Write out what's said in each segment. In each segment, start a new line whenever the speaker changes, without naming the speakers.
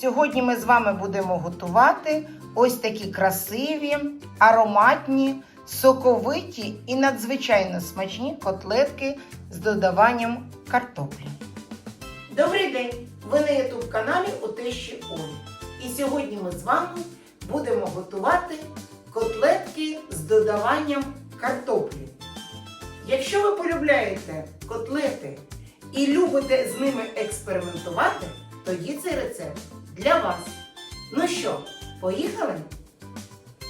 Сьогодні ми з вами будемо готувати ось такі красиві, ароматні, соковиті і надзвичайно смачні котлетки з додаванням картоплі. Добрий день! Ви на youtube каналі у Тещі Олі. І сьогодні ми з вами будемо готувати котлетки з додаванням картоплі. Якщо ви полюбляєте котлети і любите з ними експериментувати, тоді цей рецепт для вас. Ну що, поїхали?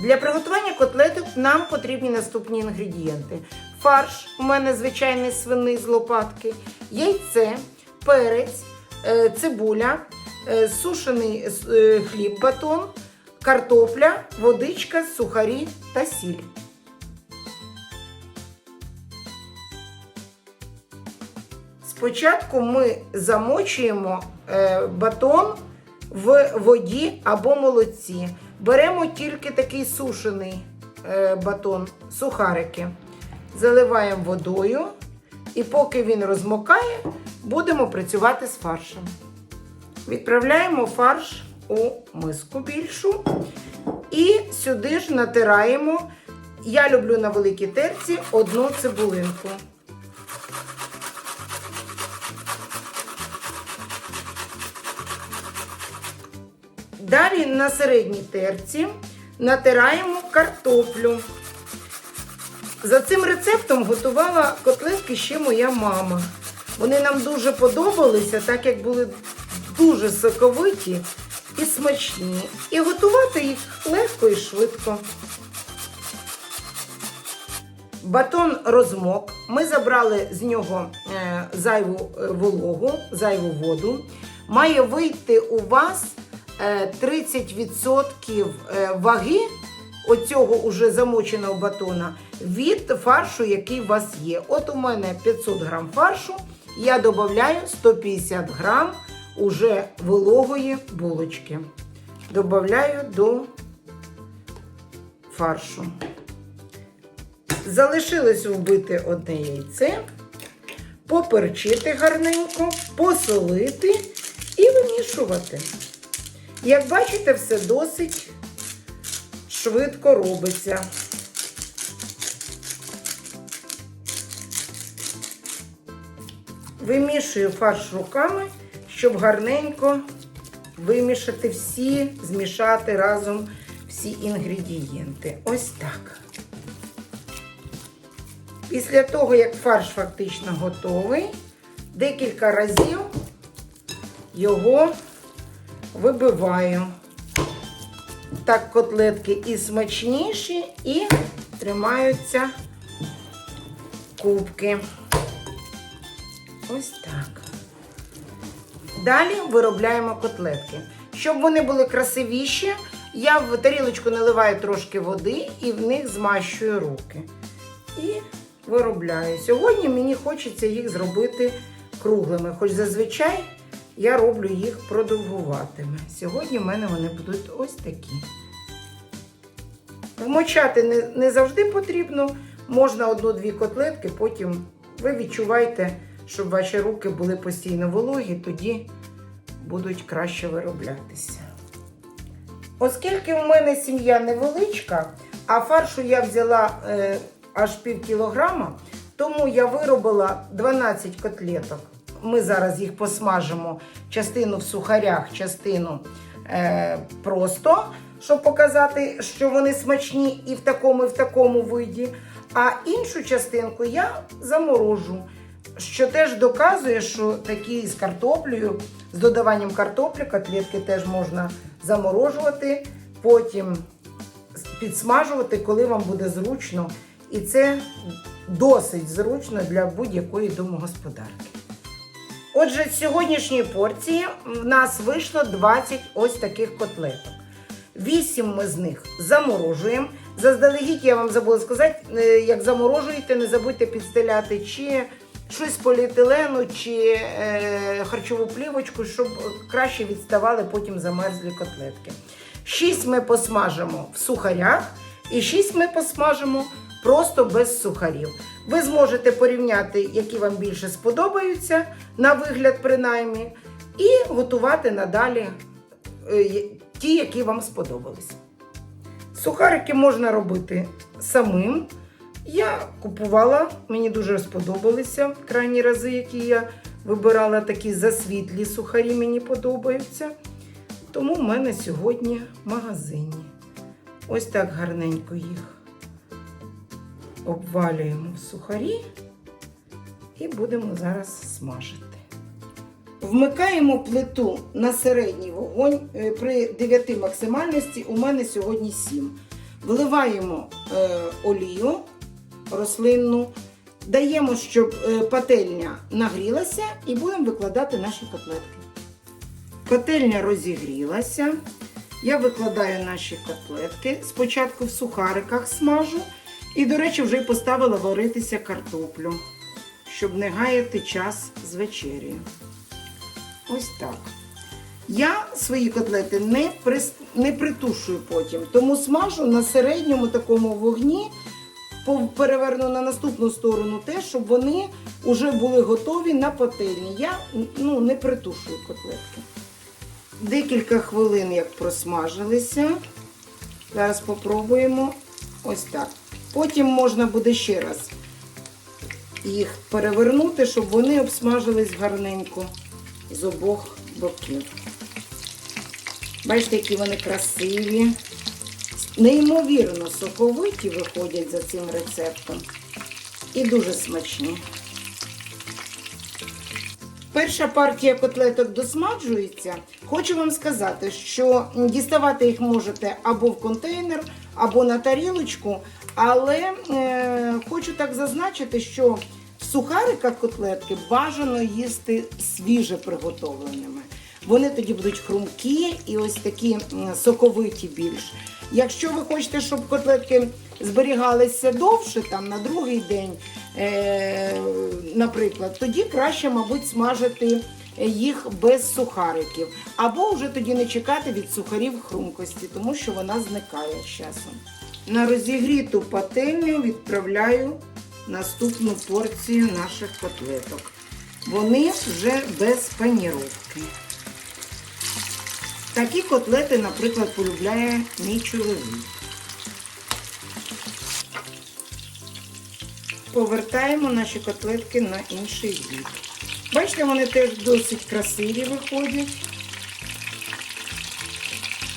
Для приготування котлеток нам потрібні наступні інгредієнти: фарш, у мене звичайний свиний з лопатки, яйце, перець, е, цибуля, е, сушений е, хліб батон, картопля, водичка, сухарі та сіль. Спочатку ми замочуємо батон в воді або молоці. Беремо тільки такий сушений е, батон, сухарики. Заливаємо водою, і поки він розмокає, будемо працювати з фаршем. Відправляємо фарш у миску більшу. І сюди ж натираємо. Я люблю на великій терці одну цибулинку. Далі на середній терці натираємо картоплю. За цим рецептом готувала котлетки ще моя мама. Вони нам дуже подобалися, так як були дуже соковиті і смачні. І готувати їх легко і швидко. Батон розмок. Ми забрали з нього е, зайву е, вологу, зайву воду. Має вийти у вас 30% е, ваги оцього уже замоченого батона від фаршу, який у вас є. От у мене 500 грам фаршу, я додаю 150 грам уже вологої булочки. Добавляю до фаршу. Залишилось вбити одне яйце, поперчити гарненько, посолити і вимішувати. Як бачите, все досить швидко робиться. Вимішую фарш руками, щоб гарненько вимішати всі, змішати разом всі інгредієнти. Ось так. Після того, як фарш фактично готовий, декілька разів його вибиваю. Так котлетки і смачніші, і тримаються кубки. Ось так. Далі виробляємо котлетки. Щоб вони були красивіші, я в тарілочку наливаю трошки води і в них змащую руки. І виробляю. Сьогодні мені хочеться їх зробити круглими, хоч зазвичай я роблю їх продовгуватими. Сьогодні в мене вони будуть ось такі. Вмочати не, не завжди потрібно. Можна одну-дві котлетки, потім ви відчуваєте, щоб ваші руки були постійно вологі, тоді будуть краще вироблятися. Оскільки в мене сім'я невеличка, а фаршу я взяла е, аж пів кілограма, тому я виробила 12 котлеток. Ми зараз їх посмажимо частину в сухарях, частину е, просто, щоб показати, що вони смачні і в такому, і в такому виді. А іншу частинку я заморожу, що теж доказує, що такі з картоплею, з додаванням картоплі, котлетки теж можна заморожувати, потім підсмажувати, коли вам буде зручно. І це досить зручно для будь-якої домогосподарки. Отже, з сьогоднішньої порції в нас вийшло 20 ось таких котлеток. 8 ми з них заморожуємо. Заздалегідь я вам забула сказати, е, як заморожуєте, не забудьте підстеляти чи щось з поліетилену, чи е, харчову плівочку, щоб краще відставали потім замерзлі котлетки. 6 ми посмажимо в сухарях, і 6 ми посмажимо просто без сухарів. Ви зможете порівняти, які вам більше сподобаються, на вигляд принаймні, і готувати надалі е, ті, які вам сподобались. Сухарики можна робити самим. Я купувала, мені дуже сподобалися крайні рази, які я вибирала такі засвітлі сухарі, мені подобаються. Тому в мене сьогодні магазині. Ось так гарненько їх обвалюємо в сухарі і будемо зараз смажити. Вмикаємо плиту на середній вогонь е, при 9 максимальності. У мене сьогодні 7. Вливаємо е, олію рослинну, даємо, щоб е, пательня нагрілася, і будемо викладати наші котлетки. Пательня розігрілася. Я викладаю наші котлетки. Спочатку в сухариках смажу. І, до речі, вже поставила варитися картоплю, щоб не гаяти час з вечерею. Ось так. Я свої котлети не, прис... не притушую потім, тому смажу на середньому такому вогні, переверну на наступну сторону те, щоб вони вже були готові на пательні. Я ну, не притушую котлетки. Декілька хвилин як просмажилися. Зараз спробуємо ось так. Потім можна буде ще раз їх перевернути, щоб вони обсмажились гарненько з обох боків. Бачите, які вони красиві. Неймовірно соковиті виходять за цим рецептом. І дуже смачні. Перша партія котлеток досмаджується. Хочу вам сказати, що діставати їх можете або в контейнер, або на тарілочку. Але е, хочу так зазначити, що в сухариках котлетки бажано їсти свіже приготовленими. Вони тоді будуть хрумкі і ось такі соковиті більш. Якщо ви хочете, щоб котлетки зберігалися довше, там на другий день, е, наприклад, тоді краще, мабуть, смажити їх без сухариків. Або вже тоді не чекати від сухарів хрумкості, тому що вона зникає з часом. На розігріту пательню відправляю наступну порцію наших котлеток. Вони вже без паніровки. Такі котлети, наприклад, полюбляє мій чоловік. Повертаємо наші котлетки на інший бік. Бачите, вони теж досить красиві виходять.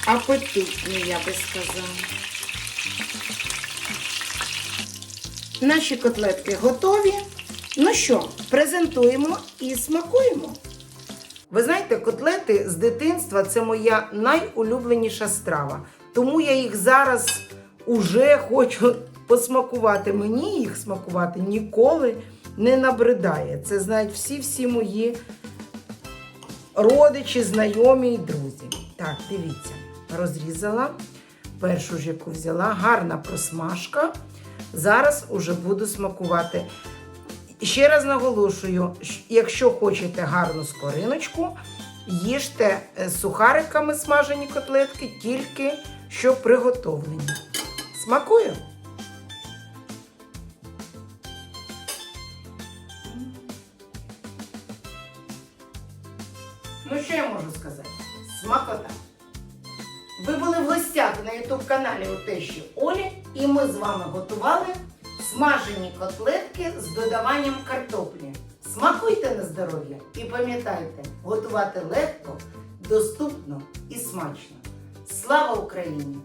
Апетитні, я би сказала. Наші котлетки готові. Ну що, презентуємо і смакуємо. Ви знаєте, котлети з дитинства це моя найулюбленіша страва. Тому я їх зараз уже хочу посмакувати. Мені їх смакувати ніколи не набридає. Це знають всі-всі мої родичі, знайомі і друзі. Так, дивіться, розрізала. Першу ж яку взяла, гарна просмажка. Зараз уже буду смакувати. Ще раз наголошую, якщо хочете гарну скориночку, їжте е, з сухариками смажені котлетки, тільки що приготовлені. Смакую! Ну, що я можу сказати? Смакота! Ви були в гостях на ютуб каналі у тещі Олі, і ми з вами готували смажені котлетки з додаванням картоплі. Смакуйте на здоров'я і пам'ятайте, готувати легко, доступно і смачно. Слава Україні!